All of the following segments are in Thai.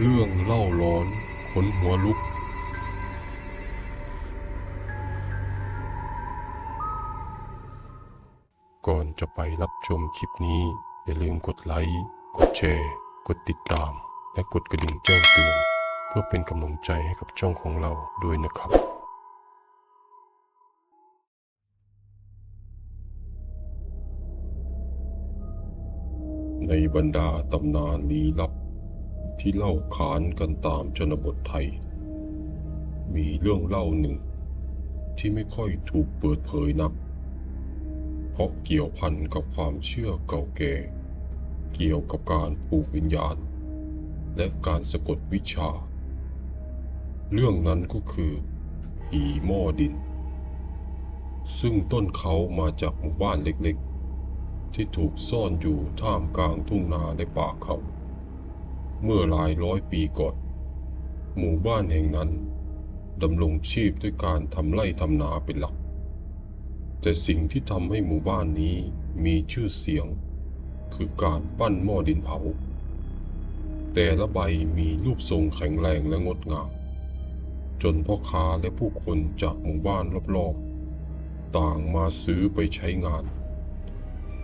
เรื่องเล่าร้อนขนหัวลุก ก่อนจะไปรับชมคลิปนี้ อย่าลืมกดไลค์ กดแชร์ กดติดตาม และกดกระดิ่งแจ้งเตือน เพื่อเป็นกำลังใจให้กับช่องของเราด้วยนะครับในบรรดาตำนานลี้ลับ ที่เล่าขานกันตามชนบทไทย มีเรื่องเล่าหนึ่ง ที่ไม่ค่อยถูกเปิดเผยนัก เพราะเกี่ยวพันกับความเชื่อเก่าแก่ เกี่ยวกับการปลูกวิญญาณ และการสะกดวิชา เรื่องนั้นก็คือผีหม้อดิน ซึ่งต้นเขามาจากหมู่บ้านเล็กๆ ที่ถูกซ่อนอยู่ท่ามกลางทุ่งนาและป่าเขา เมื่อหลายร้อยปีก่อน หมู่บ้านแห่งนั้นดำรงชีพด้วยการทำไร่ทำนาเป็นหลัก แต่สิ่งที่ทำให้หมู่บ้านนี้มีชื่อเสียง คือการปั้นหม้อดินเผา แต่ละใบมีรูปทรงแข็งแรงและงดงาม จนพ่อค้าและผู้คนจากหมู่บ้านรอบๆ ต่างมาซื้อไปใช้งาน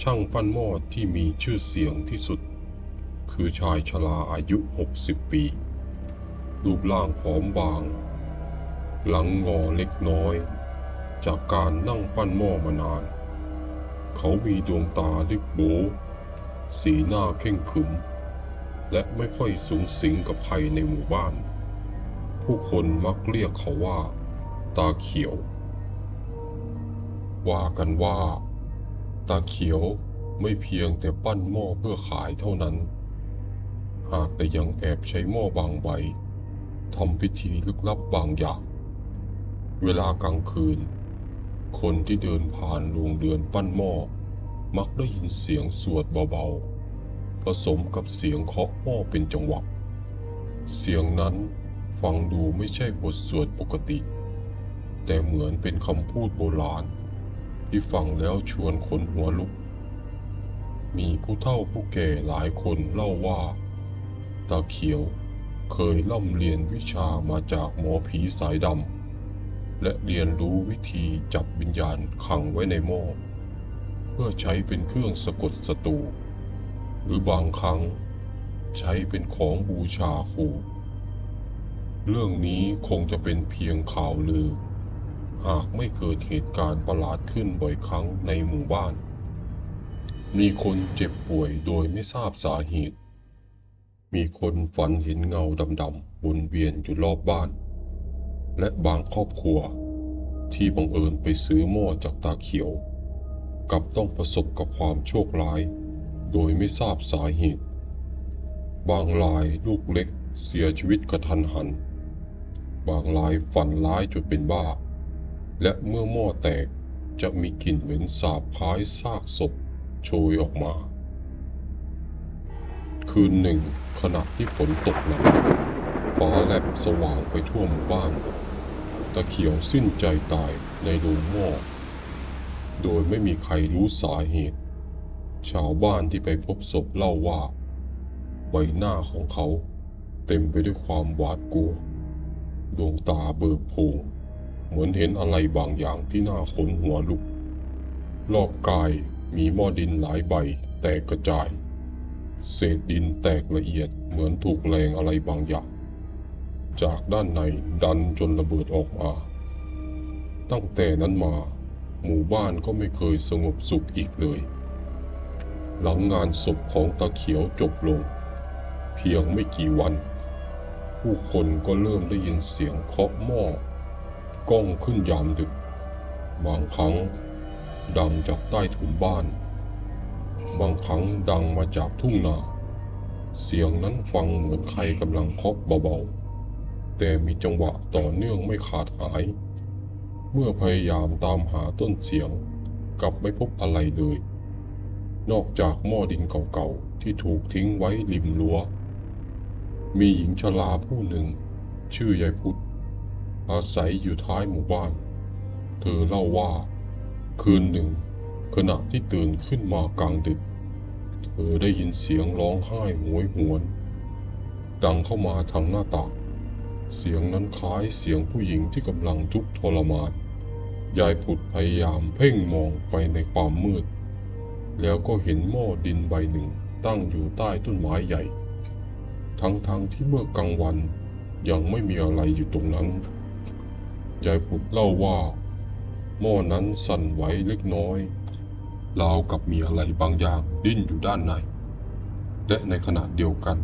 ช่างปั้นหม้อที่มีชื่อเสียงที่สุด คือชายชราอายุ 60 ปี รูปร่างผอมบาง หลังงอเล็กน้อย จากการนั่งปั้นหม้อมานาน เขามีดวงตาลึกโบ สีหน้าเข่งขึม และไม่ค่อยสูงสิงกับใครในหมู่บ้าน ผู้คนมักเรียกเขาว่า ตาเขียว ว่ากันว่า ตาเขียวไม่เพียงแต่ปั้นหม้อเพื่อขายเท่านั้น หากแต่ยังแอบใช้หม้อบางใบทำพิธีลึกลับบางอย่าง เวลากลางคืน คนที่เดินผ่านโรงเรือนปั้นหม้อ มักได้ยินเสียงสวดเบาๆ ผสมกับเสียงเคาะหม้อเป็นจังหวะ เสียงนั้นฟังดูไม่ใช่บทสวดปกติ แต่เหมือนเป็นคำพูดโบราณ ที่ฟังแล้วชวนขนหัวลุก มีผู้เฒ่าผู้แก่หลายคนเล่าว่า ตาเขียว เคยล่ำเรียนวิชามาจากหมอผีสายดำ และเรียนรู้วิธีจับวิญญาณขังไว้ในหม้อ เพื่อใช้เป็นเครื่องสะกดศัตรู หรือบางครั้ง ใช้เป็นของบูชาครู เรื่องนี้คงจะเป็นเพียงข่าวลือ หากไม่เกิดเหตุการณ์ประหลาดขึ้นบ่อยครั้งในหมู่บ้าน มีคนเจ็บป่วยโดยไม่ทราบสาเหตุ มีคนฝันเห็นเงาดำๆวนเวียนอยู่รอบบ้าน และบางครอบครัว ที่บังเอิญไปซื้อหม้อจากตาเขียว กับต้องประสบกับความโชคร้าย โดยไม่ทราบสาเหตุ บางรายลูกเล็กเสียชีวิตกระทันหัน บางรายฝันร้ายจนเป็นบ้า และเมื่อหม้อแตกจะมีกลิ่นเหม็นสาบคล้ายซากศพโชยออกมา คืนหนึ่ง ขณะที่ฝนตกหนักฟ้าแลบสว่างไปทั่วหมู่บ้าน ตะเขียวสิ้นใจตายในโรงหม้อโดยไม่มีใครรู้สาเหตุ ชาวบ้านที่ไปพบศพเล่าว่า ใบหน้าของเขาเต็มไปด้วยความหวาดกลัว ดวงตาเบิกโพงเหมือนเห็นอะไรบางอย่างที่น่าขนหัวลุก รอบกายมีหม้อดินหลายใบแตกกระจาย เศษดินแตกละเอียดเหมือนถูกแรงอะไรบางอย่าง จากด้านในดันจนระเบิดออกมา ตั้งแต่นั้นมา หมู่บ้านก็ไม่เคยสงบสุขอีกเลย หลังงานศพของตาเขียวจบลง เพียงไม่กี่วัน ผู้คนก็เริ่มได้ยินเสียงเคาะหม้อก้องขึ้นยามดึก บางครั้งดังจากใต้ถุนบ้าน บางครั้งดังมาจากทุ่งนา เสียงนั้นฟังเหมือนใครกำลังเคาะเบาๆ แต่มีจังหวะต่อเนื่องไม่ขาดหาย เมื่อพยายามตามหาต้นเสียง กลับไม่พบอะไรเลย นอกจากหม้อดินเก่าๆ ที่ถูกทิ้งไว้ริมรั้ว มีหญิงชราผู้หนึ่ง ชื่อยายพุทธ อาศัยอยู่ท้ายหมู่บ้าน เธอเล่าว่า คืนหนึ่ง ขณะที่ตื่นขึ้นมากลางดึก เธอได้ยินเสียงร้องไห้โหยหวน ดังเข้ามาทางหน้าต่าง เสียงนั้นคล้ายเสียงผู้หญิงที่กำลังทุกข์ทรมาน ยายผุดพยายามเพ่งมองไปในความมืด แล้วก็เห็นหม้อดินใบหนึ่งตั้งอยู่ใต้ต้นไม้ใหญ่ ทั้งๆทที่เมื่อกลางวันยังไม่มีอะไรอยู่ตรงนั้น ยายผุดเล่าว่า หม้อนั้นสั่นไหวเล็กน้อย ราวกับมีอะไรบางอย่างดิ้นอยู่ด้านใน และในขณะเดียวกัน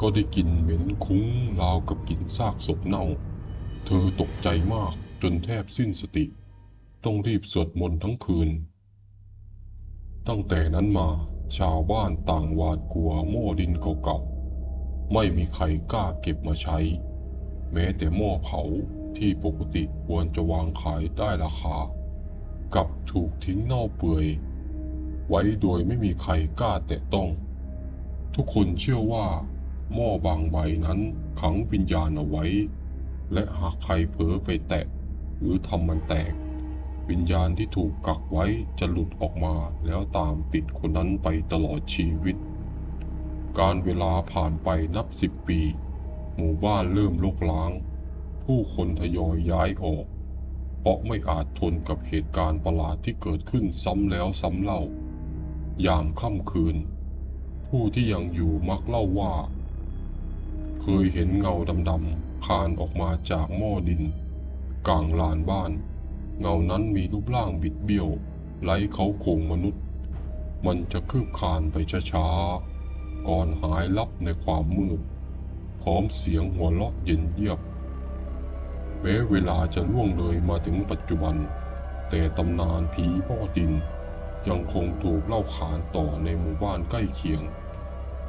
ก็ได้กลิ่นเหม็นคุ้งราวกับกลิ่นซากศพเน่า เธอตกใจมากจนแทบสิ้นสติ ต้องรีบสวดมนต์ทั้งคืน ตั้งแต่นั้นมาชาวบ้านต่างหวาดกลัวหม้อดินเก่าๆ ไม่มีใครกล้าเก็บมาใช้ แม้แต่หม้อเผาที่ปกติควรจะวางขายได้ราคา กลับถูกทิ้งเน่าเปื่อย ไว้โดยไม่มีใครกล้าแตะต้อง ทุกคนเชื่อว่า หม้อบางใบนั้นขังวิญญาณเอาไว้ และหากใครเผลอไปแตะ หรือทำมันแตก วิญญาณที่ถูกกักไว้จะหลุดออกมาแล้วตามติดคนนั้นไปตลอดชีวิต การเวลาผ่านไปนับสิบปี หมู่บ้านเริ่มลกล้าง ผู้คนทยอยย้ายออก เพราะไม่อาจทนกับเหตุการณ์ประหลาดที่เกิดขึ้นซ้ำแล้วซ้ำเล่า ยามค่ำคืน ผู้ที่ยังอยู่มักเล่าว่า เคยเห็นเงาดำๆคานออกมาจากหม้อดิน กลางลานบ้าน เงานั้นมีรูปร่างบิดเบี้ยวไร้เขาโครงมนุษย์ มันจะคืบคานไปช้าๆ ก่อนหายลับในความมืด พร้อมเสียงหัวเราะเย็นเยียบ แม้เวลาจะล่วงเลยมาถึงปัจจุบัน แต่ตำนานผีพ่อดิน ยังคงถูกเล่าขานต่อในหมู่บ้านใกล้เคียง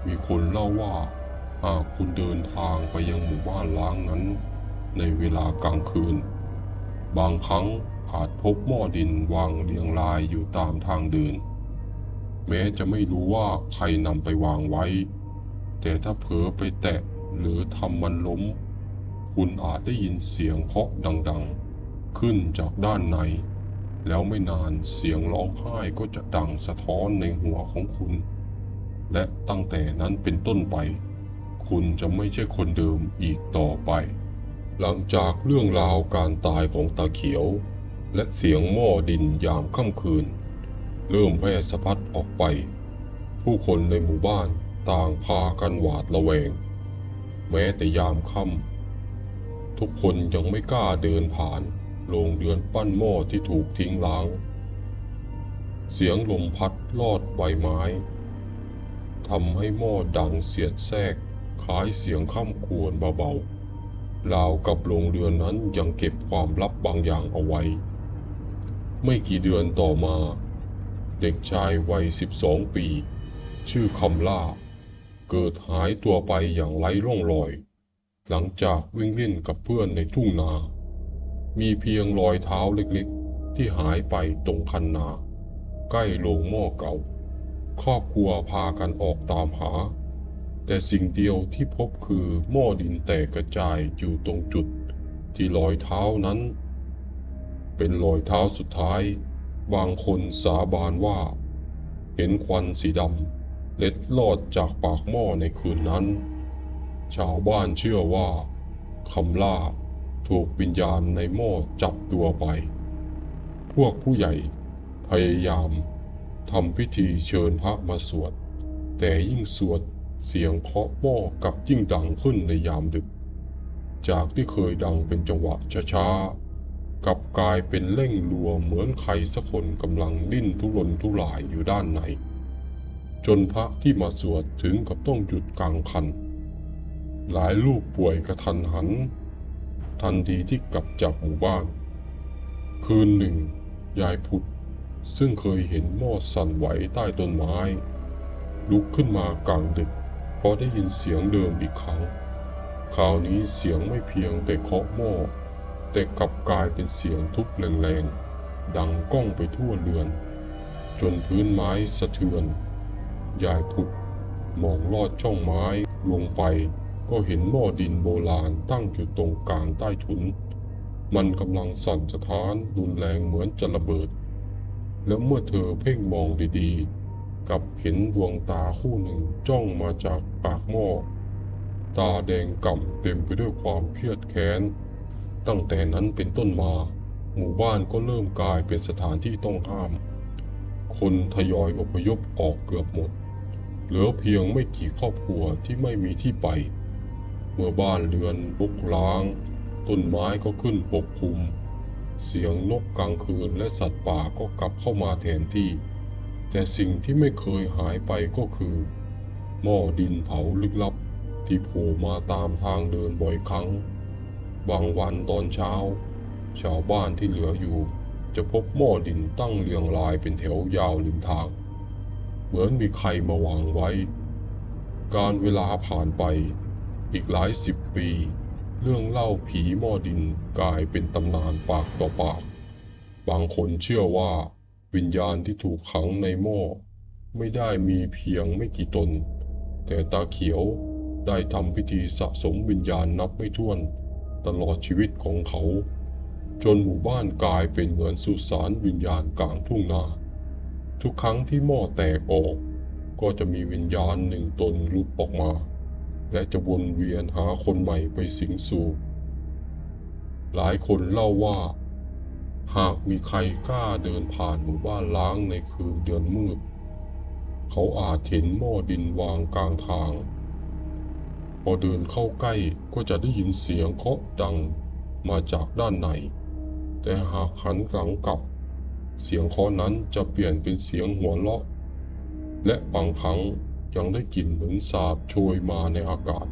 มีคนเล่าว่าหากคุณเดินทางไปยังหมู่บ้านล้างนั้น ในเวลากลางคืน บางครั้งอาจพบหม้อดินวางเรียงรายอยู่ตามทางเดิน แม้จะไม่รู้ว่าใครนำไปวางไว้ แต่ถ้าเผลอไปแตะหรือทำมันล้ม คุณอาจได้ยินเสียงเคาะดังๆ ขึ้นจากด้านใน แล้วไม่นานเสียงร้องไห้ก็จะดังสะท้อนในหัวของคุณ และตั้งแต่นั้นเป็นต้นไป คุณจะไม่ใช่คนเดิมอีกต่อไป หลังจากเรื่องราวการตายของตาเขียว และเสียงหม้อดินยามค่ำคืน เริ่มแพร่สะพัดออกไป ผู้คนในหมู่บ้านต่างพากันหวาดระแวง แม้แต่ยามค่ำ ทุกคนยังไม่กล้าเดินผ่านโรงเรือนปั้นหม้อที่ถูกทิ้งล้าง เสียงลมพัดลอดใบไม้ทำให้หม้อดังเสียดแทรกคล้ายเสียงข้ามควรเบาๆราวกับโรงเรือนนั้นยังเก็บความลับบางอย่างเอาไว้ ไม่กี่เดือนต่อมา เด็กชายวัย 12 ปี ชื่อคำล่า เกิดหายตัวไปอย่างไร้ร่องรอย หลังจากวิ่งเล่นกับเพื่อนในทุ่งนา มีเพียงรอยเท้าเล็กๆ ที่หายไปตรงคันนา ใกล้โรงหม้อเก่า ครอบครัวพากันออกตามหา แต่สิ่งเดียวที่พบคือหม้อดินแตกกระจายอยู่ตรงจุด ที่รอยเท้านั้น เป็นรอยเท้าสุดท้าย บางคนสาบานว่า เห็นควันสีดำเล็ดลอดจากปากหม้อในคืนนั้น ชาวบ้านเชื่อว่าคำล่าถูกวิญญาณในหม้อจับตัวไป พวกผู้ใหญ่พยายามทำพิธีเชิญพระมาสวด แต่ยิ่งสวดเสียงเคาะหม้อกับยิ่งดังขึ้นในยามดึก จากที่เคยดังเป็นจังหวะช้าๆ กับกลายเป็นเร่งรัวเหมือนใครสักคนกำลังดิ้นทุรนทุรายอยู่ด้านใน จนพระที่มาสวดถึงกับต้องหยุดกลางคัน หลายลูกป่วยกระทันหัน ทันทีที่กลับจากหมู่บ้าน คืนหนึ่ง ยายพุทธซึ่งเคยเห็นหม้อสั่นไหวใต้ต้นไม้ ลุกขึ้นมากลางดึกเพราะได้ยินเสียงเดิมอีกครั้ง คราวนี้เสียงไม่เพียงแต่เคาะหม้อ แต่กลับกลายเป็นเสียงทุบแรงๆ ดังก้องไปทั่วเรือน จนพื้นไม้สะเทือน ยายพุทธมองลอดช่องไม้ลงไป ก็เห็นหม้อดินโบราณตั้งอยู่ตรงกลางใต้ถุน มันกำลังสั่นสะท้านรุนแรงเหมือนจะระเบิด แล้วเมื่อเธอเพ่งมองดีๆ กับเห็นดวงตาคู่หนึ่งจ้องมาจากปากหม้อ ตาแดงก่ำเต็มไปด้วยความเครียดแค้น ตั้งแต่นั้นเป็นต้นมา หมู่บ้านก็เริ่มกลายเป็นสถานที่ต้องห้าม คนทยอยอพยพออกเกือบหมด เหลือเพียงไม่กี่ครอบครัวที่ไม่มีที่ไป เมื่อบ้านเรือนลุกล้าง ต้นไม้ก็ขึ้นปกคลุม เสียงนกกลางคืนและสัตว์ป่าก็กลับเข้ามาแทนที่ แต่สิ่งที่ไม่เคยหายไปก็คือ หม้อดินเผาลึกลับที่โผล่มาตามทางเดินบ่อยครั้ง บางวันตอนเช้า ชาวบ้านที่เหลืออยู่ จะพบหม้อดินตั้งเรียงรายเป็นแถวยาวริมทาง เหมือนมีใครมาวางไว้ การเวลาผ่านไป อีกหลายสิบปี เรื่องเล่าผีหม้อดินกลายเป็นตำนานปากต่อปาก บางคนเชื่อว่า วิญญาณที่ถูกขังในหม้อไม่ได้มีเพียงไม่กี่ตน แต่ตาเขียวได้ทำพิธีสะสมวิญญาณนับไม่ถ้วน ตลอดชีวิตของเขา จนหมู่บ้านกลายเป็นเหมือนสุสานวิญญาณกลางทุ่งนา ทุกครั้งที่หม้อแตกออก ก็จะมีวิญญาณหนึ่งตนลุดออกมา และจะวนเวียนหาคนใหม่ไปสิงสู่ หลายคนเล่าว่า หากมีใครกล้าเดินผ่านหมู่บ้านล้างในคืนเดือนมืด เขาอาจเห็นหม้อดินวางกลางทาง พอเดินเข้าใกล้ก็จะได้ยินเสียงเคาะดังมาจากด้านใน แต่หากหันหลังกลับ เสียงเคาะนั้นจะเปลี่ยนเป็นเสียงหัวเราะ และบางครั้ง ยังได้กลิ่นเหมือนสาบโชยมาในอากาศ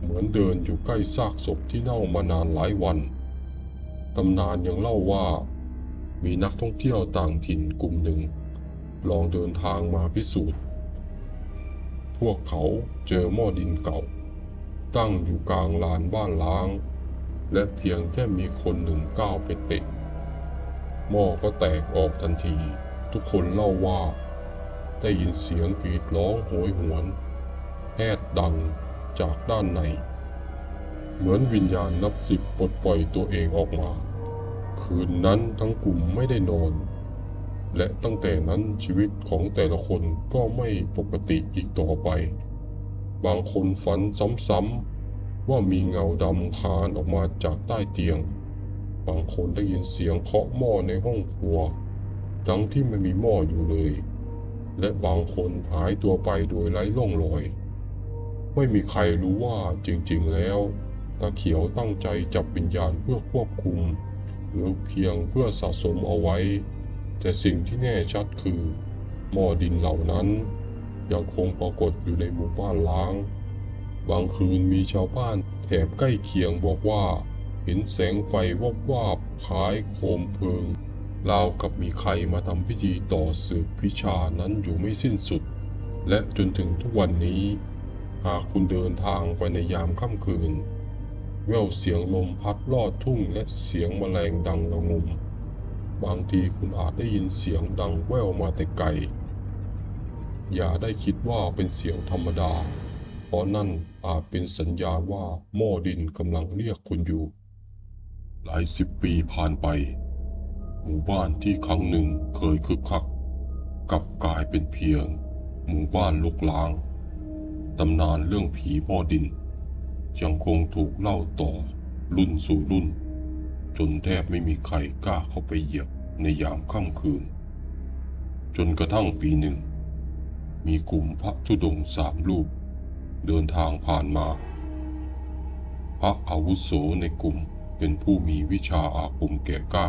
เหมือนเดินอยู่ใกล้ซากศพที่เน่ามานานหลายวัน ตำนานยังเล่าว่า มีนักท่องเที่ยวต่างถิ่นกลุ่มหนึ่ง ลองเดินทางมาพิสูจน์ พวกเขาเจอหม้อดินเก่า ตั้งอยู่กลางลานบ้านล้าง และเพียงแค่มีคนหนึ่งก้าวไปเตะหม้อก็แตกออกทันที ทุกคนเล่าว่า ได้ยินเสียงกรีดร้องโหยหวนแฮดดังจากด้านใน เหมือนวิญญาณนับสิบปลดปล่อยตัวเองออกมา คืนนั้นทั้งกลุ่มไม่ได้นอน และตั้งแต่นั้นชีวิตของแต่ละคนก็ไม่ปกติอีกต่อไป บางคนฝันซ้ำๆว่ามีเงาดำคานออกมาจากใต้เตียง บางคนได้ยินเสียงเคาะหม้อในห้องครัว ทั้งที่ไม่มีหม้ออยู่เลย และบางคนหายตัวไปโดยไร้ร่องรอย ไม่มีใครรู้ว่าจริงๆแล้ว ตาเขียวตั้งใจจับวิญญาณเพื่อควบคุม หรือเพียงเพื่อสะสมเอาไว้ แต่สิ่งที่แน่ชัดคือหม้อดินเหล่านั้น ยังคงปรากฏอยู่ในหมู่บ้านล้าง บางคืนมีชาวบ้านแถบใกล้เคียงบอกว่า เห็นแสงไฟวอบวาบคล้ายโคมเพลิง ราวกับมีใครมาทำพิธีต่อสืบวิชานั้นอยู่ไม่สิ้นสุด และจนถึงทุกวันนี้ หากคุณเดินทางไปในยามค่ำคืน แววเสียงลมพัดลอดทุ่งและเสียงแมลงดังระงม บางทีคุณอาจได้ยินเสียงดังแว่วมาแต่ไกล อย่าได้คิดว่าเป็นเสียงธรรมดา เพราะนั่นอาจเป็นสัญญาณว่าหม้อดินกำลังเรียกคุณอยู่ หลายสิบปีผ่านไป หมู่บ้านที่ครั้งหนึ่งเคยคึกคักกลับกลายเป็นเพียง หมู่บ้านลุกล้าง ตำนานเรื่องผีหม้อดิน ยังคงถูกเล่าต่อรุ่นสู่รุ่น จนแทบไม่มีใครกล้าเข้าไปเหยียบในยามค่ำคืน จนกระทั่งปีหนึ่ง มีกลุ่มพระธุดงสามรูป เดินทางผ่านมา พระอาวุโสในกลุ่มเป็นผู้มีวิชาอาคมแก่กล้า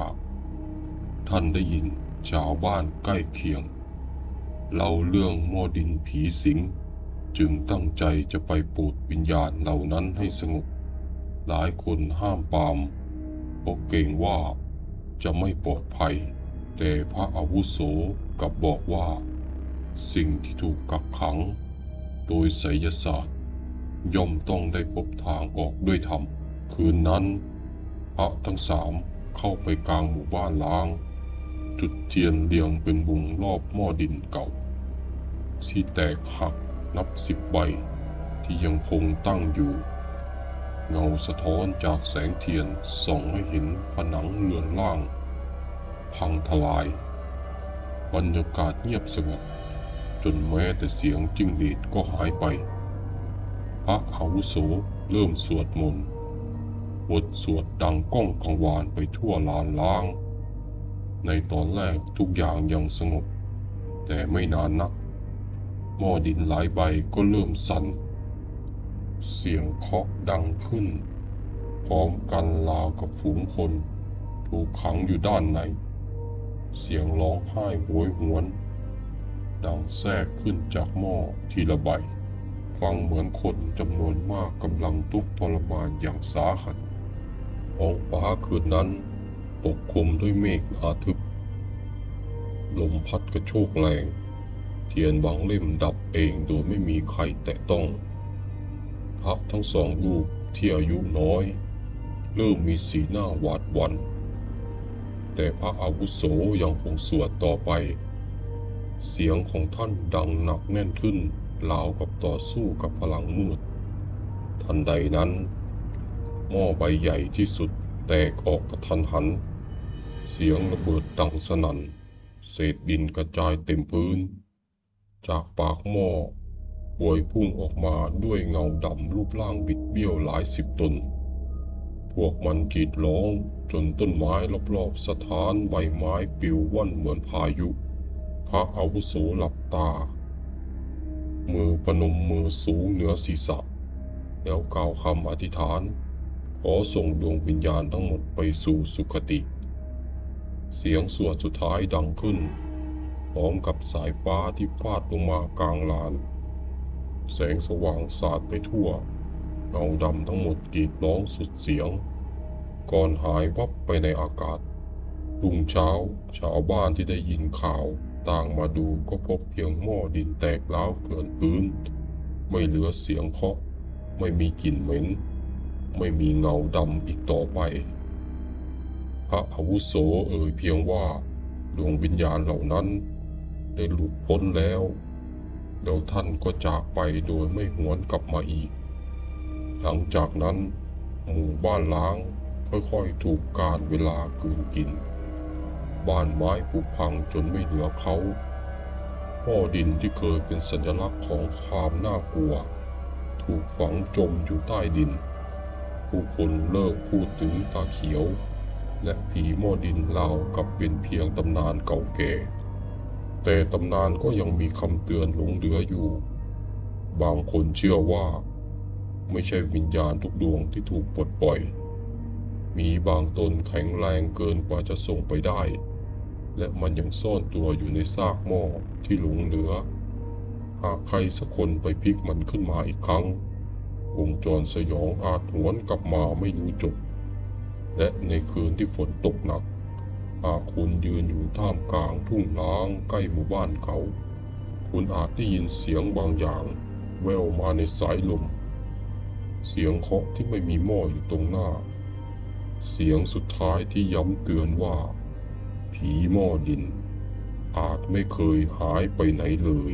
ท่านได้ยินชาวบ้านใกล้เคียงเล่าเรื่องหม้อดินผีสิง จึงตั้งใจจะไปปรดวิญญาณเหล่านั้นให้สงบ หลายคนห้ามปามเพราะเกรงว่าจะไม่ปลอดภัย แต่พระอาวุโสกับบอกว่า สิ่งที่ถูกกักขัง โดยไสยศาสตร์ ย่อมต้องได้พบทางออกด้วยธรรม คืนนั้น พระทั้งสามเข้าไปกลางหมู่บ้านล้าง จุดเทียนเรียงเป็นวงรอบหม้อดินเก่า ที่แตกหักนับสิบใบที่ยังคงตั้งอยู่ เงาสะท้อนจากแสงเทียนส่องให้เห็นผนังเรือนล่าง พังทลาย บรรยากาศเงียบสงบจนแม้แต่เสียงจิ้งหรีดก็หายไป พระอาวุโสเริ่มสวดมนต์บทสวดดังก้องกังวานไปทั่วลานล้าง ในตอนแรกทุกอย่างยังสงบ แต่ไม่นานนัก หม้อดินหลายใบก็เริ่มสั่น เสียงเคาะดังขึ้น พร้อมกันราวกับฝูงคน ถูกขังอยู่ด้านใน เสียงร้องไห้โหยหวน ดังแทรกขึ้นจากหม้อทีละใบ ฟังเหมือนคนจำนวนมากกำลังทุกข์ทรมานอย่างสาหัสท้องฟ้าคืนนั้น ปกคลุมด้วยเมฆหนาทึบ ลมพัดกระโชกแรง เทียนบางเล่มดับเองโดยไม่มีใครแตะต้อง พระทั้งสองรูปที่อายุน้อย เริ่มมีสีหน้าหวาดหวัน่นแต่พระอาวุโสยังคงสวดต่อไป เสียงของท่านดังหนักแน่นขึ้นราวกับต่อสู้กับพลังมืด ทันใดนั้น หม้อใบใหญ่ที่สุด แตกออกกระทันหัน เสียงระเบิดดังสนั่น เศษดินกระจายเต็มพื้น จากปากหม้อปวยพุ่งออกมาด้วยเงาดำรูปร่างบิดเบี้ยวหลายสิบตน พวกมันกรีดร้องจนต้นไม้รอบๆสถานใบไม้ปลิวว่อนเหมือนพายุ พระอาวุโสหลับตา มือปนมมือสูงเหนือศีรษะ แล้วกล่าวคำอธิษฐาน ขอส่งดวงวิญญาณทั้งหมดไปสู่สุคติ เสียงสวดสุดท้ายดังขึ้น พร้อมกับสายฟ้าที่ฟาดลงมากลางลาน แสงสว่างสาดไปทั่ว เงาดำทั้งหมดกรีดร้องสุดเสียง ก่อนหายวับไปในอากาศรุ่งเช้า ชาวบ้านที่ได้ยินข่าวต่างมาดูก็พบเพียงหม้อดินแตกร้าวเกลื่อนพื้น ไม่เหลือเสียงเคาะ ไม่มีกลิ่นเหม็น ไม่มีเงาดำอีกต่อไป พระอาวุโสเอ่ยเพียงว่าดวงวิญญาณเหล่านั้นได้หลุดพ้นแล้ว แล้วท่านก็จากไปโดยไม่หวนกลับมาอีก หลังจากนั้นหมู่บ้านล้างค่อยๆถูกการเวลากืนกิน บ้านไม้ผุพังจนไม่เหลือเขาพ่อดินที่เคยเป็นสัญลักษณ์ของความน่ากลัว ถูกฝังจมอยู่ใต้ดิน ผู้คนเลิกพูดถึงตาเขียว และผีหม้อดินราวกับเป็นเพียงตำนานเก่าแก่ แต่ตำนานก็ยังมีคำเตือนหลงเหลืออยู่ บางคนเชื่อว่า ไม่ใช่วิญญาณทุกดวงที่ถูกปลดปล่อย มีบางตนแข็งแรงเกินกว่าจะส่งไปได้ และมันยังซ่อนตัวอยู่ในซากหม้อที่หลงเหลือ หากใครสักคนไปพลิกมันขึ้นมาอีกครั้ง วงจรสยองอาจหวนกลับมาไม่รู้จบ และในคืนที่ฝนตกหนักหากคุณยืนอยู่ท่ามกลางทุ่งร้างใกล้หมู่บ้านเขา คุณอาจได้ยินเสียงบางอย่าง แว่วมาในสายลม เสียงเคาะที่ไม่มีหม้ออยู่ตรงหน้า เสียงสุดท้ายที่ย้ำเตือนว่า ผีหม้อดิน อาจไม่เคยหายไปไหนเลย